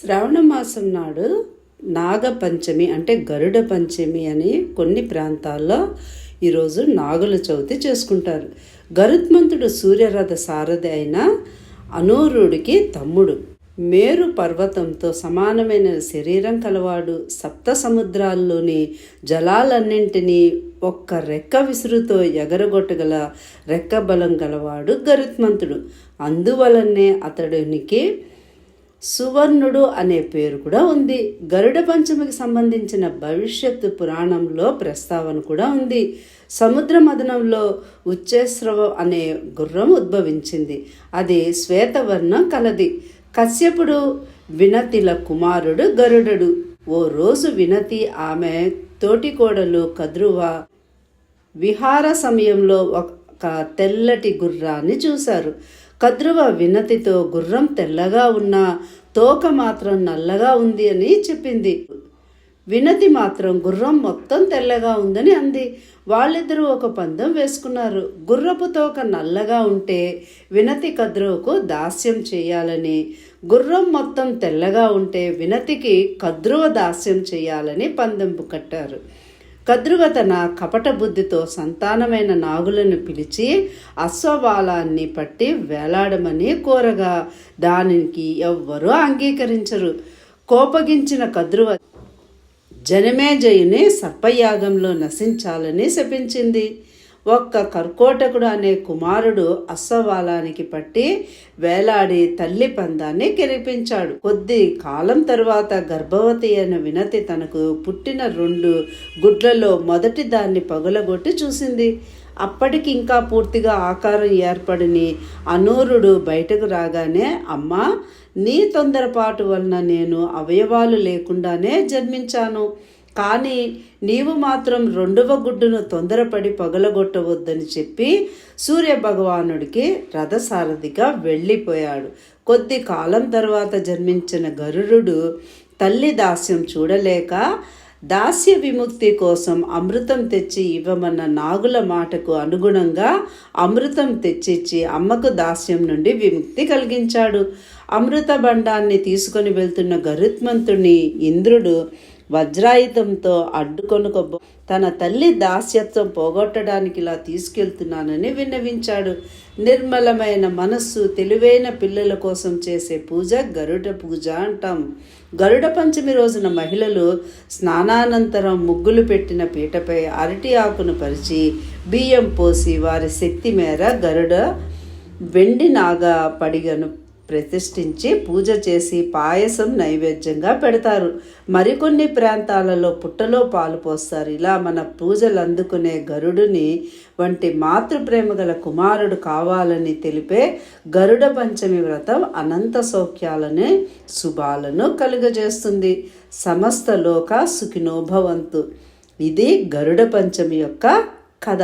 శ్రావణ మాసం నాడు నాగపంచమి అంటే గరుడ పంచమి అని కొన్ని ప్రాంతాల్లో ఈరోజు నాగుల చవితి చేసుకుంటారు. గరుత్మంతుడు సూర్యరథ సారథి అయిన అనూరుడికి తమ్ముడు. మేరు పర్వతంతో సమానమైన శరీరం కలవాడు. సప్త సముద్రాల్లోని జలాలన్నింటినీ ఒక్క రెక్క విసురుతో ఎగరగొట్టగల రెక్క బలం గలవాడు గరుత్మంతుడు. అందువలనే అతడినికి సువర్ణుడు అనే పేరు కూడా ఉంది. గరుడ పంచమికి సంబంధించిన భవిష్యత్తు పురాణంలో ప్రస్తావన కూడా ఉంది. సముద్ర మదనంలో ఉచ్చేస్రవం అనే గుర్రం ఉద్భవించింది. అది శ్వేతవర్ణం కలది. కశ్యపుడు వినతిల కుమారుడు గరుడడు. ఓ రోజు వినతి ఆమె తోటికోడలు కద్రువ విహార సమయంలో ఒక తెల్లటి గుర్రాన్ని చూశారు. కద్రువ వినతితో గుర్రం తెల్లగా ఉన్నా తోక మాత్రం నల్లగా ఉంది అని చెప్పింది. వినతి మాత్రం గుర్రం మొత్తం తెల్లగా ఉందని అంది. వాళ్ళిద్దరూ ఒక పందెం వేసుకున్నారు. గుర్రపు తోక నల్లగా ఉంటే వినతి కద్రువకు దాస్యం చేయాలని గుర్రం మొత్తం తెల్లగా ఉంటే వినతికి కద్రువ దాస్యం చేయాలని పందెంపు కట్టారు. కద్రువ తన కపట బుద్ధితో సంతానమైన నాగులను పిలిచి అశ్వబాలాన్ని పట్టి వేలాడమని కోరగా దానికి ఎవ్వరూ అంగీకరించరు. కోపగించిన కద్రువ జనమేజయుని సర్పయాగంలో నశించాలని శపించింది. ఒక్క కర్కోటకుడు అనే కుమారుడు అశ్వవాలానికి పట్టి వేలాడి తల్లి పందాన్ని గెలిపించాడు. కొద్ది కాలం తరువాత గర్భవతి అయిన వినతి తనకు పుట్టిన రెండు గుడ్లలో మొదటి దాన్ని పగులగొట్టి చూసింది. అప్పటికి ఇంకా పూర్తిగా ఆకారం ఏర్పడిని అనూరుడు బయటకు రాగానే అమ్మా నీ తొందరపాటు వలన నేను అవయవాలు లేకుండానే జన్మించాను. కానీ నీవు మాత్రం రెండవ గుడ్డును తొందరపడి పగలగొట్టవద్దని చెప్పి సూర్య భగవానుడికి రథసారథిగా వెళ్ళిపోయాడు. కొద్ది కాలం తర్వాత జన్మించిన గరుడు తల్లి దాస్యం చూడలేక దాస్య విముక్తి కోసం అమృతం తెచ్చి ఇవ్వమన్న నాగుల మాటకు అనుగుణంగా అమృతం తెచ్చిచ్చి అమ్మకు దాస్యం నుండి విముక్తి కలిగించాడు. అమృత బండాన్ని తీసుకొని వెళ్తున్న గరుత్మంతుని ఇంద్రుడు వజ్రాయుధంతో అడ్డుకొనుక తన తల్లి దాస్యత్వం పోగొట్టడానికి ఇలా తీసుకెళ్తున్నానని విన్నవించాడు. నిర్మలమైన మనస్సు తెలివైన పిల్లల కోసం చేసే పూజ గరుడ పూజ అంటాం. గరుడ పంచమి రోజున మహిళలు స్నానానంతరం ముగ్గులు పెట్టిన పీటపై అరటి ఆకును పరిచి బియ్యం పోసి వారి శక్తి మేర గరుడ వెండి నాగ పడిగను ప్రతిష్ఠించి పూజ చేసి పాయసం నైవేద్యంగా పెడతారు. మరికొన్ని ప్రాంతాలలో పుట్టలో పాలు పోస్తారు. ఇలా మన పూజలు అందుకునే గరుడుని వంటి మాతృప్రేమ గల కుమారుడు కావాలని తెలిపే గరుడ పంచమి వ్రతం అనంత సౌఖ్యాలని శుభాలను కలుగజేస్తుంది. సమస్త లోక సుఖినోభవంతు. ఇది గరుడ పంచమి యొక్క కథ.